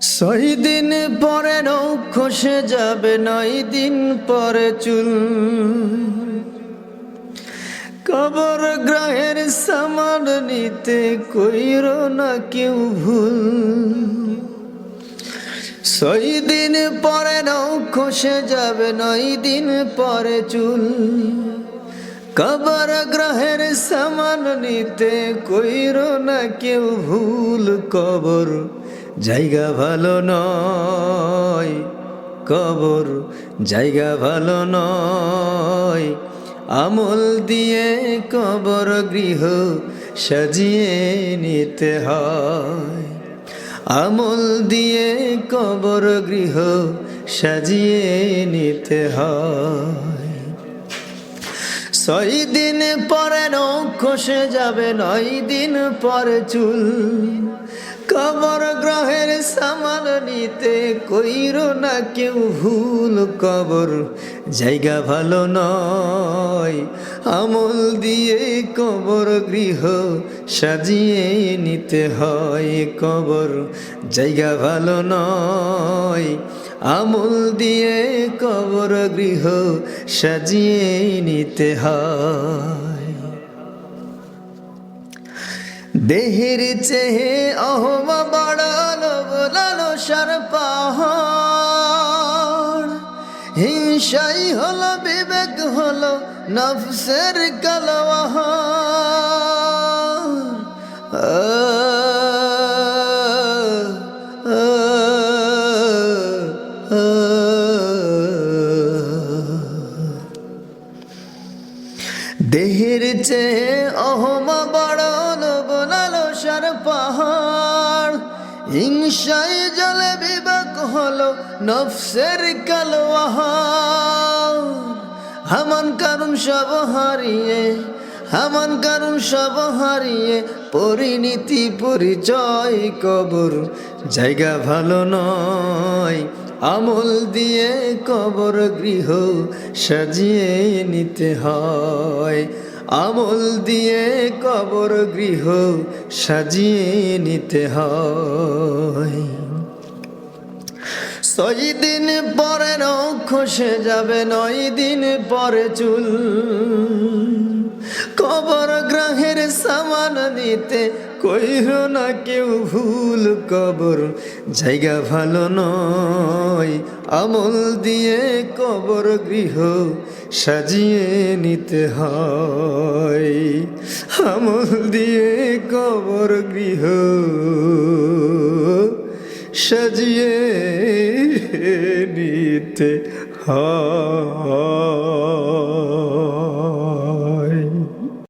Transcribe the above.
ছয় দিন পরে নৌ খসে যাবে, নয় দিন পরে চুল। কবর গ্রহের সামান নিতে কইর না কেউ ভুল। ছয় দিন পরে নৌ খসে যাবে, নয় দিন পরে চুল। কবর গ্রহের সামান নিতে কইর না কেউ ভুল কবর। জায়গা ভালো নয়, কবর জায়গা ভালো নয়। আমল দিয়ে কবর গৃহ সাজিয়ে নিতে হয়। আমল দিয়ে কবর গৃহ সাজিয়ে নিতে হয়। ছয় দিন পরে নৌ খসে যাবে, নয় দিন পরে চুল। কবর সামান নিতে কইর না কেউ ভুল কবর। জায়গা ভালো নয়, আমল দিয়ে কবর গৃহ সাজিয়ে নিতে হয় কবর। জায়গা ভালো নয়, আমল দিয়ে কবর গৃহ সাজিয়ে নিতে হয়। দেহের চেহে অহমা হিংসাই হলো, বিবেক হলো, নফসের কালওয়াহার দেহের চেয়ে অহমা বাড়ল বলালো সার পাহাড়। হিংসাই জলে বিবেক হলো, নফসের কালোয়াহার হামান কারণ সব হারিয়ে, হামান কারণ সব হারিয়ে, পরিণীতি পরিচয় কবর, জায়গা ভালো নয়, আমল দিয়ে কবর গৃহ সাজিয়ে নিতে হয়। আমল দিয়ে কবর গৃহ সাজিয়ে নিতে হয়। ছয় দিন পরে নৌ খসে যাবে, নয় দিন পরে চুল। কবর গ্রহের সামান দিতে কইর না কেউ ভুল কবর। জায়গা ভালো নয়, আমল দিয়ে কবর গৃহ সাজিয়ে নিতে হয়। আমল দিয়ে কবর গৃহ সাজিয়ে নিতে হয়।